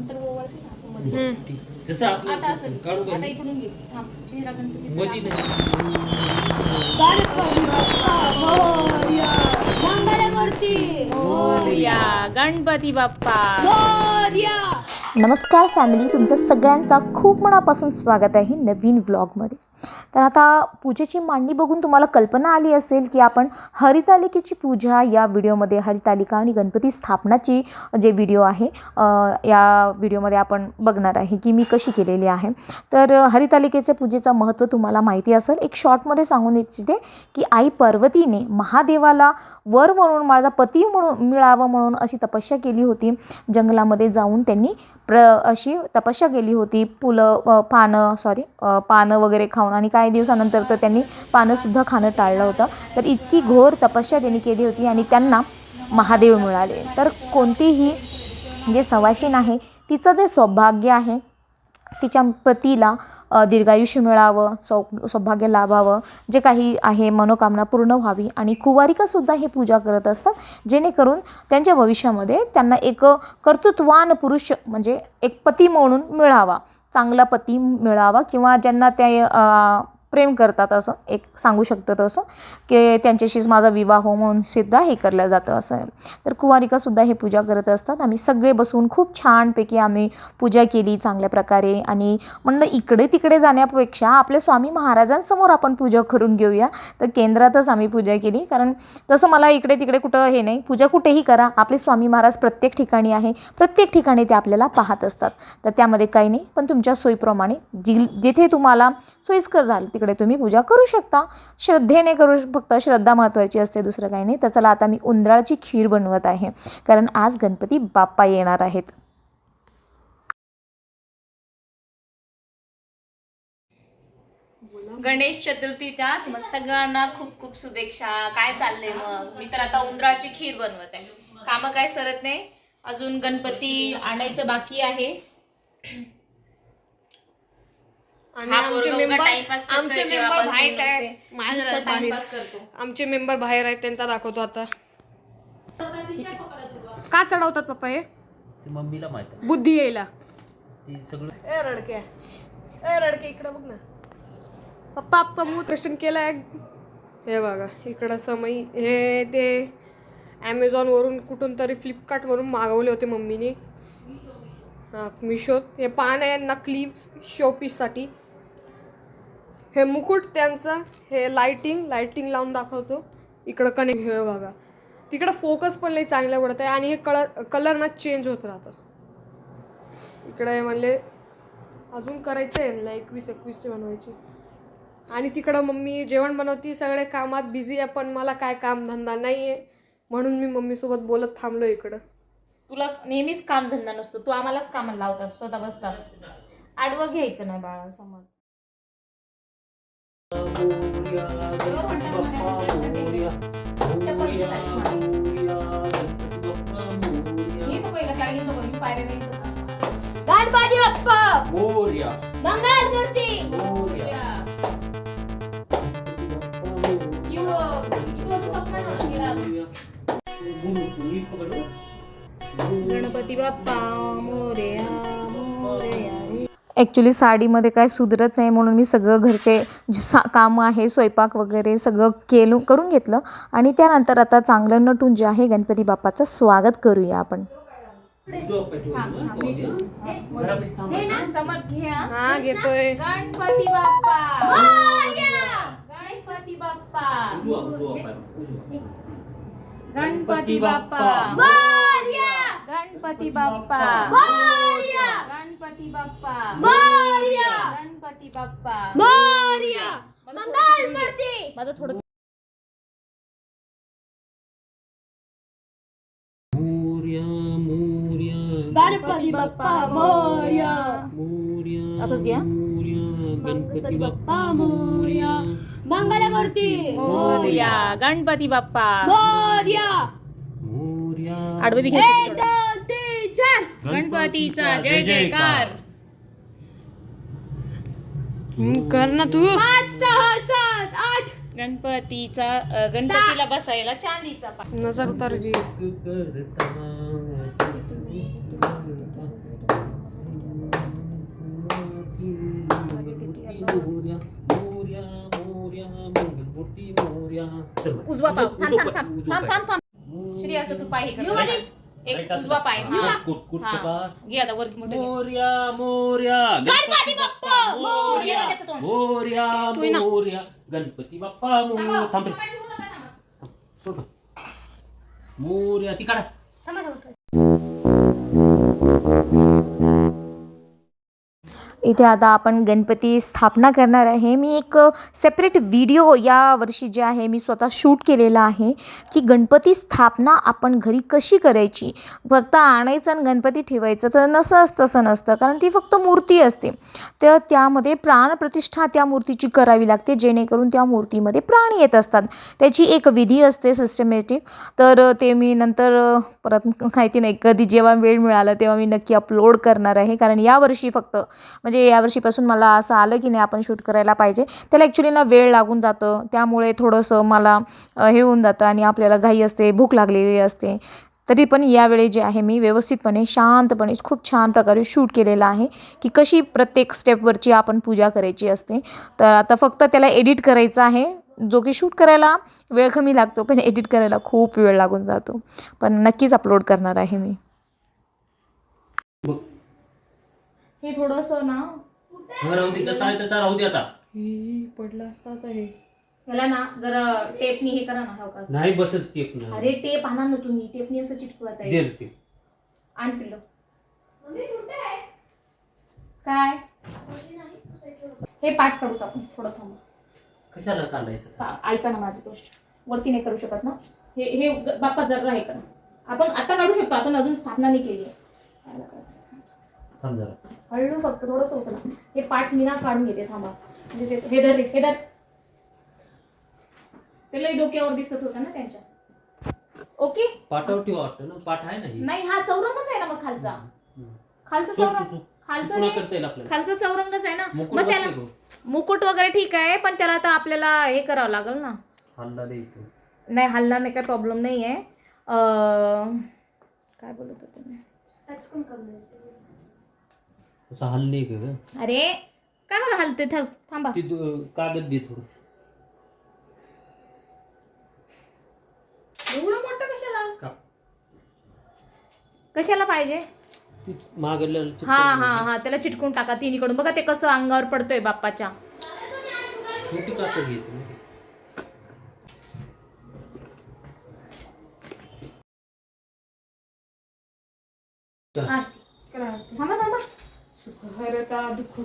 नंतर ओवाळते ना असं मध्ये. हम्म. तसं आता आपलं असं काढू का आता इकडून घे. थांब चेहरा गणपती बाप्पा मोरया मंगलमूर्ती. मोरया गणपती बाप्पा. मोरया. नमस्कार फॅमिली तुमचं सगळ्यांचा खूप मनापासून स्वागत आहे नवीन व्लॉगमध्ये तर आता पूजेची मांडणी बघून तुम्हाला कल्पना आली असेल की आपण हरितालिकेची पूजा या व्हिडिओमध्ये हरितालिका आणि गणपती स्थापनाची जे व्हिडिओ आहे या व्हिडिओमध्ये आपण बघणार आहे की मी कशी केलेली आहे. तर हरितालिकेच्या पूजेचं महत्त्व तुम्हाला माहिती असेल. एक शॉर्टमध्ये सांगून इच्छिते की आई पार्वतीने महादेवाला वर म्हणून माझा पती म्हणून मिळावं म्हणून अशी तपस्या केली होती. जंगलामध्ये जाऊन त्यांनी प्र अशी तपस्या केली होती. फुलं पानं सॉरी पानं वगैरे खाऊन आणि काही दिवसानंतर तर त्यांनी पानंसुद्धा खाणं टाळलं होतं. तर इतकी घोर तपस्या त्यांनी केली होती आणि त्यांना महादेव मिळाले. तर कोणतीही जे सवाशीण आहे तिचं जे सौभाग्य आहे तिच्या पतीला दीर्घायुष्य मिळावं सौ सौभाग्य लाभावं जे काही आहे मनोकामना पूर्ण व्हावी आणि कुवारिकासुद्धा हे पूजा करत असतात जेणेकरून त्यांच्या भविष्यामध्ये त्यांना एक कर्तृत्वान पुरुष म्हणजे एक पती म्हणून मिळावा. चांगला पती मिळावा किंवा ज्यांना त्या प्रेम करतात असं एक सांगू शकतो तसं की त्यांच्याशीच माझा विवाह म्हणून सुद्धा हे केलं जातं असं आहे. तर कुवारिकासुद्धा हे पूजा करत असतात. आम्ही सगळे बसून खूप छानपैकी आम्ही पूजा केली चांगल्या प्रकारे. आणि म्हणलं इकडे तिकडे जाण्यापेक्षा आपल्या स्वामी महाराजांसमोर आपण पूजा करून घेऊया. तर केंद्रातच आम्ही पूजा केली. कारण तसं मला इकडे तिकडे कुठं हे नाही पूजा कुठेही करा. आपले स्वामी महाराज प्रत्येक ठिकाणी आहे. प्रत्येक ठिकाणी ते आपल्याला पाहत असतात. तर त्यामध्ये काही नाही. पण तुमच्या सोयीप्रमाणे जी जिथे तुम्हाला सोयीस्कर झालं तिकडे तुम्ही पूजा करू शकता. श्रद्धेने करू फक्त श्रद्धा महत्त्वाची असते दुसरं काही नाही. तर चला आता मी उंदराची खीर बनवत आहे. कारण आज गणपती बाप्पा येणार आहेत. गणेश चतुर्थी त्या तुम्हाला सगळ्यांना खूप खूप शुभेच्छा. काय चाललंय मग? मी तर आता उंदराची खीर बनवत आहे. कामं काय सरत नाही. अजून गणपती आणायचं बाकी आहे. आणि आमचे मेंबर आमचे मेंबर बाहेर आहे. आमचे मेंबर बाहेर आहेत त्यांचा दाखवतो आता. का चढवतात पप्पा हे? मम्मीला माहीत. बुद्धी यायला. ते सगळं ए रडके. ए रडके इकडं बघ ना. पप्पा आप्पा मूळ दर्शन केलंय. हे बघा इकडं समई हे ते ॲमेझॉनवरून कुठून तरी फ्लिपकार्टवरून मागवले होते मम्मीने. हां मिशोत हे पान आहे नकली शोपीससाठी हे मुकुट त्यांचं हे लाइटिंग लायटिंग लावून दाखवतो. इकडं कनेक्ट हे बघा. तिकडं फोकस पण लई चांगलं पडत आहे. आणि हे कलर कलर ना चेंज होत राहतं. इकडं हे म्हणले अजून करायचं आहे ना एकवीस एकवीसचे बनवायची. आणि तिकडं मम्मी जेवण बनवती सगळे कामात बिझी आहे पण मला काय कामधंदा नाही आहे म्हणून मी मम्मीसोबत बोलत थांबलो इकडं. तुला नेहमीच कामधंदा नसतो. तू आम्हालाच कामाला लावतास स्वतः बसतास. आडवं घ्यायचं नाही बाळा समोर. गणपती बाप्पा मोरया. मोरया, मोरया, गणपती बाप्पा मोरया. गणपती बाप्पा मोरया, मंगलमूर्ती मोरया. ॲक्च्युली साडीमध्ये काय सुधरत नाही म्हणून मी सगळं घरचे जे सा कामं आहे स्वयंपाक वगैरे सगळं केलं करून घेतलं. आणि त्यानंतर आता चांगलं नटून जे आहे गणपती बाप्पाचं स्वागत करूया आपण. हा? हा घेतोय. गणपती बाप्पा! गणपती बाप्पा. गणपती गणपती गणपती बाप्पा. मोरया! गणपती बाप्पा. मोरया! मंगलमूर्ती माझं थोडं मोरया, मोरया, गणपती बाप्पा मोरया! मोरया, असंच घ्या. मोरया, गणपती बाप्पा. मोरया! मंगलमूर्ती! मोरया गणपती बाप्पा. मोरया! मोरया आडवे बी चल गणपतीचा जय जयकार. कर ना तू. पाच सहा सात आठ. गणपतीचा गणपतीला बसायला चांदीचा नजर उतर उजवा पाव. थांब थांब थांब थांब थांब थांब. श्री असं तू पाहिजे एक उजवा? पाय हा, हा. हा. घे आता मोठं घे. मोर्या मोर्या गणपती बाप्पा मोरया. त्याचं तोंड. मोर्या मोर्या गणपती बाप्पा मोर्या थांब रे सोड मोर्या ती काढा थांबा थांबा इथे आता आपण गणपती स्थापना करणार आहे. मी एक सेपरेट व्हिडिओ या वर्षी जे आहे मी स्वतः शूट केलेला आहे की गणपती स्थापना आपण घरी कशी करायची? फक्त आणायचं आणि गणपती ठेवायचं तर नसं असतं तसं नसतं. कारण ती फक्त मूर्ती असते. तर त्यामध्ये प्राणप्रतिष्ठा त्या मूर्तीची करावी लागते. जेणेकरून त्या मूर्तीमध्ये प्राण येत असतात. त्याची एक विधी असते सिस्टमॅटिक तर ते मी नंतर परत माहिती नाही कधी जेव्हा वेळ मिळाला तेव्हा मी नक्की अपलोड करणार आहे. कारण यावर्षी फक्त म्हणजे यावर्षीपासून मला असं आलं की नाही आपण शूट करायला पाहिजे. त्याला ॲक्च्युली ना वेळ लागून जातं. त्यामुळे थोडंसं मला हे होऊन जातं आणि आपल्याला घाई असते भूक लागलेली असते. तरी पण यावेळी जे आहे मी व्यवस्थितपणे शांतपणे खूप छान प्रकारे शूट केलेलं आहे की कशी प्रत्येक स्टेपवरची आपण पूजा करायची असते. तर आता फक्त त्याला एडिट करायचं आहे. जो की शूट करायला वेळ कमी लागतो पण एडिट करायला खूप वेळ लागून जातो. पण नक्कीच अपलोड करणार आहे मी. बघ हे थोडंसं ना हा, राहू दे तसा आहे तसा राहू दे आता. ही पडला असता आता हे. ह्याला ना जरा टेपनी हे करा ना हो का असं. नाही बसत टेप ना. अरे टेप आणा ना तुम्ही. टेपनी असं चिटकवत दे आहे रे ते आण पिल्लो. काय? हे पाठ काढू आपण? थोडं थांबा. कशाला काढायचं पा- ऐका ना माझी गोष्ट. वरती नाही करू शकत ना? हे हे ग- बाप्पा जरा हे करा. आपण आता काढू शकतो. आपण अजून स्थापना नाही केली आहे. थांब जरा. हळू फक्त थोडंसं उचला. हे पाठ मी ना काढून घेते थांबा. म्हणजे ते- हे धर रे, हे धर. ते लई डोक्यावर दिसत होतं ना त्यांच्या. ओके? पाठावटी वाटतं ना पाठ आहे ना ही. नाही हा चौरंगच आहे ना मग खालचा. हम्म. खालचा चौरंग तू. खालचं पुन्हा जे- करता येईल आपल्याला. खालचा चौरंगच आहे ना. मुकुट मग त्याला बसले गं. मुकुट वगैरे ठीक आहे पण त्याला आता आपल्याला हे करावं लागेल ना. हल्ला दे इथं. नाही हलणार नाही काय प्रॉब्लेम नाही आहे अं, काय बोलत होते मी? नाही का गं? अरे काय मला हलते थांब थांबा. ती दु- कागद दे थोडं. एवढं मोठं कशाला? का? कशाला पाहिजे? ती मागल्या हा हा हा त्याला चिटकून टाका तिन्हीकडून. बघा ते कसं अंगावर पडतोय बाप्पाच्या. छोटी कागद घ्यायची ना ती. आरती. सुख हरता दुःख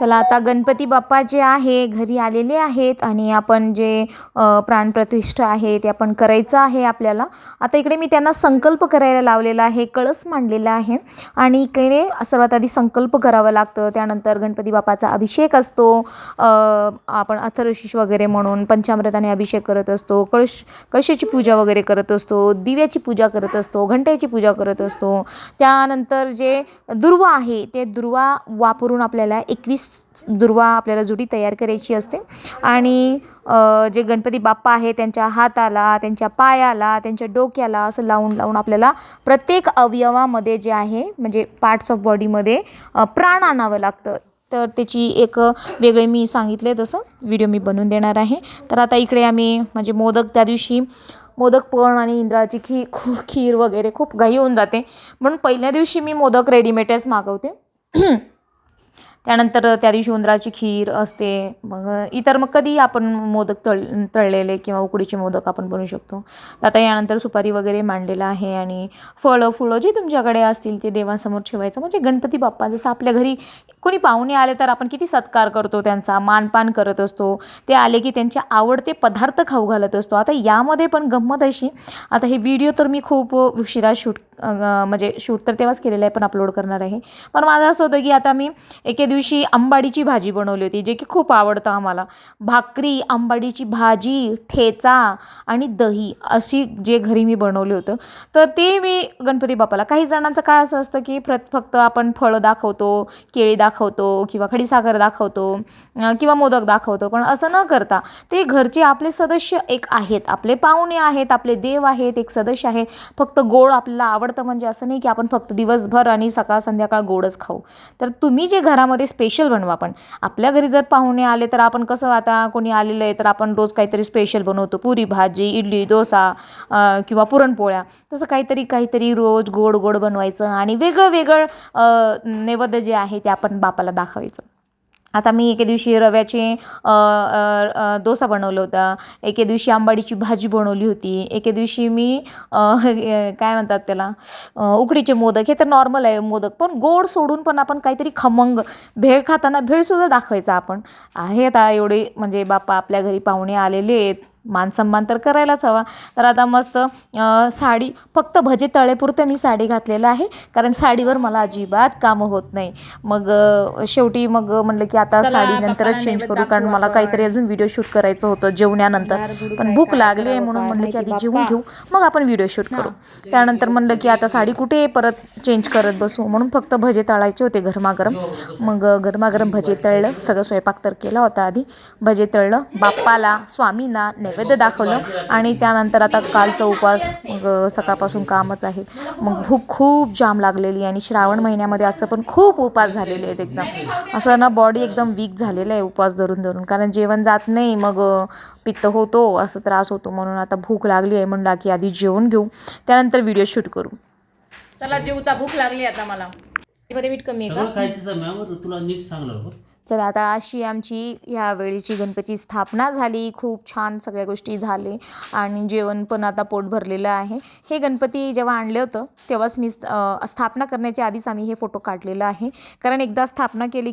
चला आता गणपती बाप्पा जे आहे घरी आलेले आहेत आणि आपण जे प्राणप्रतिष्ठा आहे ते आपण करायचं आहे आपल्याला. आता इकडे मी त्यांना संकल्प करायला लावलेला आहे कळस मांडलेला आहे आणि इकडे सर्वात आधी संकल्प करावं लागतं. त्यानंतर गणपती बाप्पाचा अभिषेक असतो. आपण अथर्वशीष वगैरे म्हणून पंचामृताने अभिषेक करत असतो. कळश कळशाची पूजा वगैरे करत असतो. दिव्याची पूजा करत असतो. घंट्याची पूजा करत असतो. त्यानंतर जे दुर्वा आहे ते दुर्वा वापरून आपल्याला एकवीस दुर्वा आपल्याला जुडी तयार करायची असते. आणि जे गणपती बाप्पा आहे त्यांच्या हाताला त्यांच्या पायाला त्यांच्या डोक्याला असं लावून लावून आपल्याला प्रत्येक अवयवामध्ये जे आहे म्हणजे पार्ट्स ऑफ बॉडीमध्ये प्राण आणावं लागतं. तर त्याची एक वेगळे मी सांगितले तसं. व्हिडिओ मी बनवून देणार आहे. तर आता इकडे आम्ही म्हणजे मोदक त्या दिवशी मोदक पण आणि इंद्राची खी खू खीर वगैरे खूप घाई होऊन जाते. म्हणून पहिल्या दिवशी मी मोदक रेडीमेडच मागवते. त्यानंतर त्या दिवशी उंदराची खीर असते मग इतर मग कधी आपण मोदक तळ तळलेले किंवा उकडीचे मोदक आपण बनवू शकतो. आता यानंतर सुपारी वगैरे मांडलेलं आहे आणि फळं फुलं जे तुमच्याकडे असतील ते देवांसमोर ठेवायचं. म्हणजे गणपती बाप्पा जसं आपल्या घरी कोणी पाहुणे आले तर आपण किती सत्कार करतो त्यांचा मानपान करत असतो. ते आले की त्यांचे आवडते पदार्थ खाऊ घालत असतो. आता यामध्ये पण गंमत अशी आता हे व्हिडिओ तर मी खूप उशिरा शूट म्हणजे शूट तर तेव्हाच केलेलं आहे पण अपलोड करणार आहे. पण माझं असं होतं की आता मी एके दिवशी आंबाडीची भाजी बनवली होती जे की खूप आवडतं आम्हाला. भाकरी आंबाडीची भाजी ठेचा आणि दही अशी जे घरी मी बनवलं होतं. तर ते मी गणपती बाप्पाला. काही जणांचं काय असं असतं की प्रत फक्त आपण फळं दाखवतो केळी दाखवतो किंवा खडीसाखर दाखवतो किंवा मोदक दाखवतो पण असं न करता ते घरचे आपले सदस्य एक आहेत. आपले पाहुणे आहेत आपले देव आहेत एक सदस्य आहेत फक्त गोड आपल्याला आवडतं म्हणजे असं नाही की आपण फक्त दिवसभर आणि सकाळ संध्याकाळ गोडच खाऊ. तर तुम्ही जे घरामध्ये स्पेशल बनवा आपण. आपल्या घरी जर पाहुणे आले तर आपण कसं आता कोणी आलेलं आहे तर आपण रोज काहीतरी स्पेशल बनवतो. पुरी भाजी इडली डोसा किंवा पुरणपोळ्या. तसं काहीतरी काहीतरी रोज गोड गोड बनवायचं आणि वेगळं वेगळं नैवेद्य जे आहे ते आपण बापाला दाखवायचं. आता मी एके दिवशी रव्याचे डोसा बनवला होता. एके दिवशी आंबाडीची भाजी बनवली होती. एके दिवशी मी काय म्हणतात त्याला उकडीचे मोदक. हे तर नॉर्मल आहे मोदक पण गोड सोडून पण आपण काहीतरी खमंग भेळ खाताना भेळसुद्धा दाखवायचा आपण. आहे आता एवढे म्हणजे बापा आपल्या घरी पाहुणे आलेले आहेत. मान सन्मान तर करायलाच हवा. तर आता मस्त साडी फक्त भजे तळेपुरतं मी साडी घातलेलं आहे कारण साडीवर मला अजिबात कामं होत नाही. मग शेवटी मग म्हणलं की आता चला, साडी नंतरच बाप्पाला चेंज करू कारण मला. काहीतरी अजून व्हिडिओ शूट करायचं होतं जेवण्यानंतर. पण भूक लागली आहे म्हणून म्हणलं की आधी जेवून घेऊ मग आपण व्हिडिओ शूट करू. त्यानंतर म्हणलं की आता साडी कुठे परत चेंज करत बसू. म्हणून फक्त भजे तळायचे होते गरमागरम. मग गरमागरम भजे तळलं. सगळं स्वयंपाक तर केला होता आधी. भजे तळलं. बाप्पाला स्वामींना नैवेद्य दाखवलं आणि त्यानंतर आता कालचा उपवास मग सकाळपासून कामच आहे मग भूक खूप जाम लागलेली आणि श्रावण महिन्यामध्ये असं पण खूप उपवास झालेले आहेत एकदम. असं ना बॉडी एकदम वीक झालेलं आहे उपवास धरून धरून. कारण जेवण जात नाही मग पित्त होतो असं त्रास होतो. म्हणून आता भूक लागली आहे म्हणलं की आधी जेवण घेऊ. त्यानंतर व्हिडिओ शूट करू. चला जेवता भूक लागली आता मला. कमी आहे का? तुला नीट सांगलं चला आता अशी आमची यावेळीची गणपती स्थापना झाली. खूप छान सगळ्या गोष्टी झाले आणि जेवण पण आता पोट भरलेलं आहे. हे गणपती जेव्हा आणलं होतं तेव्हाच मी स्थापना करण्याच्या आधीच आम्ही हे फोटो काढलेलं आहे. कारण एकदा स्थापना केली